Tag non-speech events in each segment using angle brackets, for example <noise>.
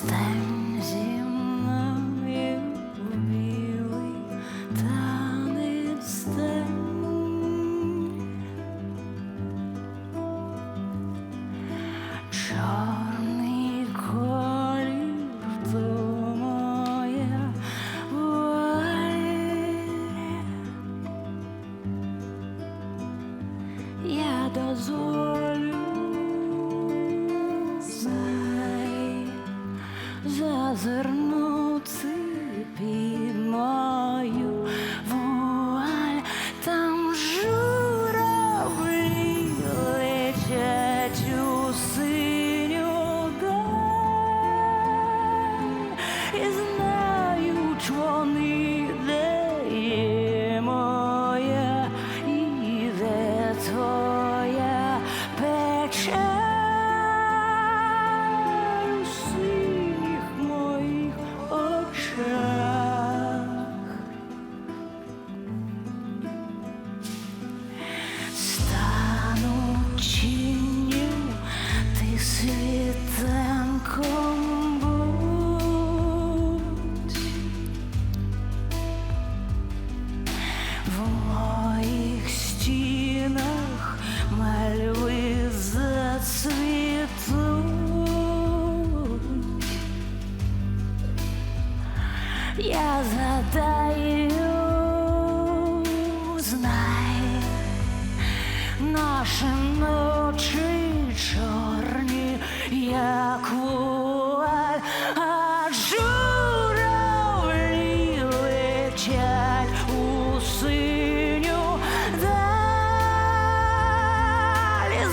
Стань зі мною у білий танець стань. Чорний колір то моя воля. Я дозволю Я задаю, знай, наші ночі чорні, як вуаль, а журавлі летять у синю далі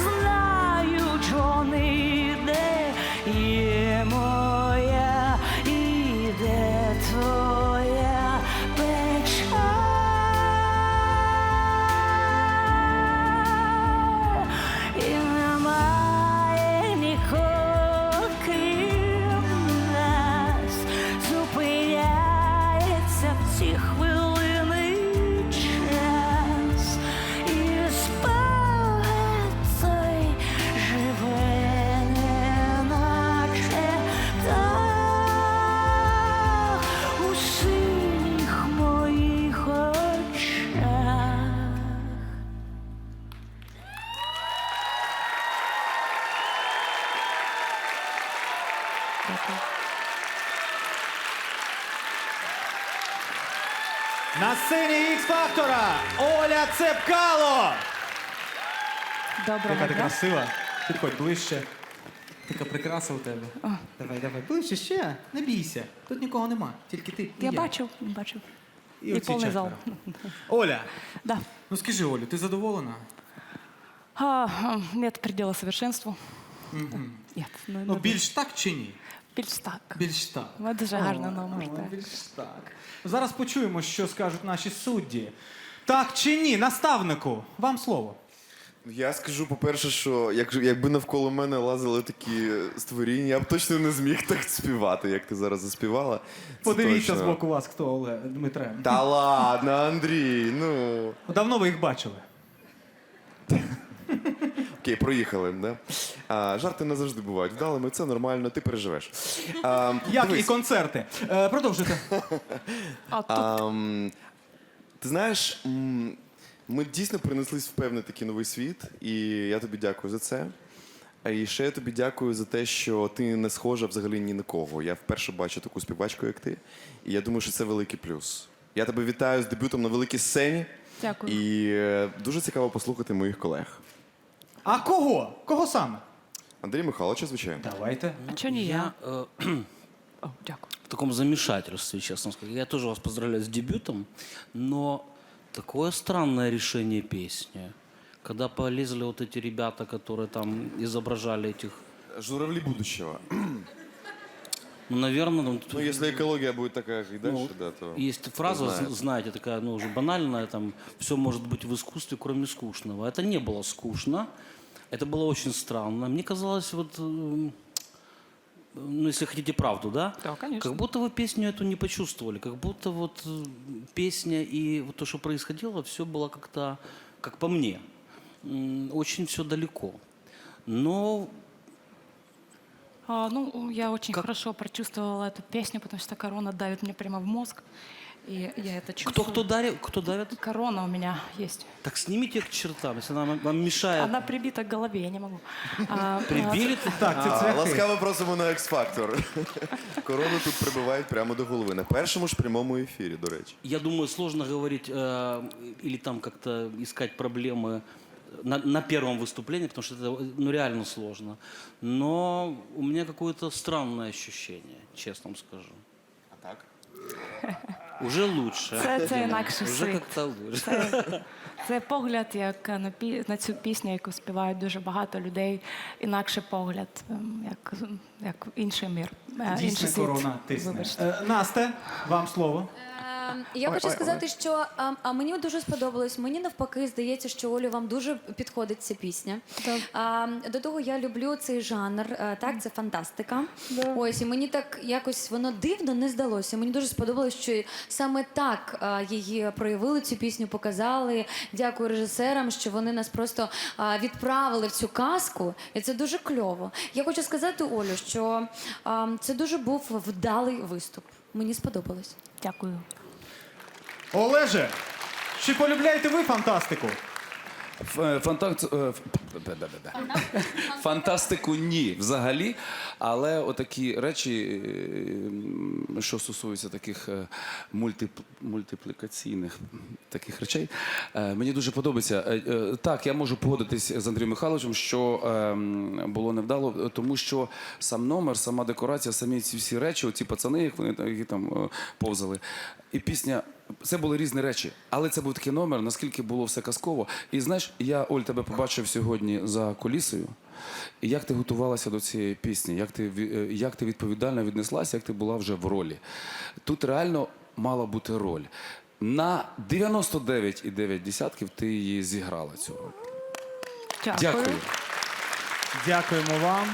знають вони, де На сцені Ікс Фактора Оля Цепкало! Доброго Яка ти дня. красива. Підходь ближче. Така прикраса у тебе. Давай, давай, ближче ще. Не бійся. Тут нікого нема. Тільки ти. і Я бачив, бачив. І, оці повний зал. четверо. Оля, Да. ну скажи, Олю, ти задоволена? А, а, нет предела совершенству. Ну, Ну, ну, більш так чи ні? більш так. Більш так. Ви дуже гарно нам О. Більш так. Зараз почуємо, що скажуть наші судді. Так чи ні, наставнику, вам слово. Я скажу, по-перше, що як, якби навколо мене лазили такі створіння, я б точно не зміг так співати, як ти зараз заспівала. Це Подивіться точно. з боку вас, хто Оле Дмитре. Та ладно, Андрій, ну. Давно ви їх бачили. Окей, проїхали. Да? А, жарти не завжди бувають вдалими, це нормально, ти переживеш. А, Як дивись, і концерти. Е, продовжуйте. <laughs> А тут а, м, ти знаєш, м, ми дійсно принеслись в певний такий новий світ, і я тобі дякую за це. А І ще я тобі дякую за те, що ти не схожа взагалі ні на кого. Я вперше бачу таку співачку, як ти. І я думаю, що це великий плюс. Я тебе вітаю з дебютом на великій сцені. Дякую. І е, дуже цікаво послухати моїх колег. А кого? Кого саме? Андрій Михайловича, звичайно. Давайте. а чого не я? э, О, дякую. в таком замешательстве, честно сказать. Я тоже вас поздравляю с дебютом, но такое странное решение песни. Когда полезли вот эти ребята, которые там изображали этих... Журавлі будущего. Ну, наверное, ну, Ну, если экология будет такая, как и дальше, Ну, да, то... Есть фраза, знает. знаете, такая, ну, уже банальная, там, все может быть в искусстве, кроме скучного. Это не было скучно, это было очень странно. Мне казалось, вот, эм, ну, если хотите правду, да? Да, конечно. Как будто вы песню эту не почувствовали, как будто вот э, песня и вот то, что происходило, все было как-то, как по мне, м, очень все далеко. Но А, ну, я очень хорошо прочувствовала эту песню, потому что корона давит мне прямо в мозг. И я это Кто, чувствую. кто, дарит, кто давит? Корона у меня есть. Так снимите к чертам, если она вам- вам мешает. Она прибита к голове, я не могу. А, <laughs> Прибили? Так, це А, цвяхи. ласкаво просимо на X-Factor. <laughs> Корону тут прибивають прямо до голови. На першому ж прямому ефірі, до речі. Я думаю, сложно говорить э, или там как-то искать проблемы на, на первом выступлении, потому что это ну, реально сложно. Но у меня какое-то странное ощущение, честно вам скажу. А так? Уже лучше. Це, це інакший Уже світ. как-то лучше. Це, це погляд як на, пі- на цю пісню, яку співають дуже багато людей. Інакший погляд, ем, як, як інший мір. е, інший Дійсно, світ. корона тисне. Вибачте. Е, Насте, вам слово. Ем, Я хочу сказати, що а, а мені дуже сподобалось. Мені навпаки здається, що Олю вам дуже підходить ця пісня. А, до того я люблю цей жанр. е, Так, це фантастика. Ось і мені так якось воно дивно не здалося. Мені дуже сподобалось, що саме так а, її проявили цю пісню, показали. Дякую режисерам, що вони нас просто а, відправили в цю казку, і це дуже кльово. Я хочу сказати, Олю, що а, це дуже був вдалий виступ. Мені сподобалось. Дякую. Олеже, чи полюбляєте ви фантастику? Ф- е. Фантастику ні, взагалі. Але отакі речі, е, м, що стосуються таких е, мультип, мультиплікаційних таких речей, е, мені дуже подобається. Е, е, Так, я можу погодитись з Андрієм Михайловичем, що е, м, було невдало, е, тому що сам номер, сама декорація, самі ці всі речі, оці пацани, як вони там- які там е, повзали, і пісня. Це були різні речі, але це був такий номер, наскільки було все казково. І знаєш, я Оль тебе побачив сьогодні за колісою. Як ти готувалася до цієї пісні, як ти, е, як ти відповідально віднеслася, як ти була вже в ролі. Тут реально мала бути роль. На 99,9 ти її зіграла цю роль. Дякую. Дякую. Дякуємо вам.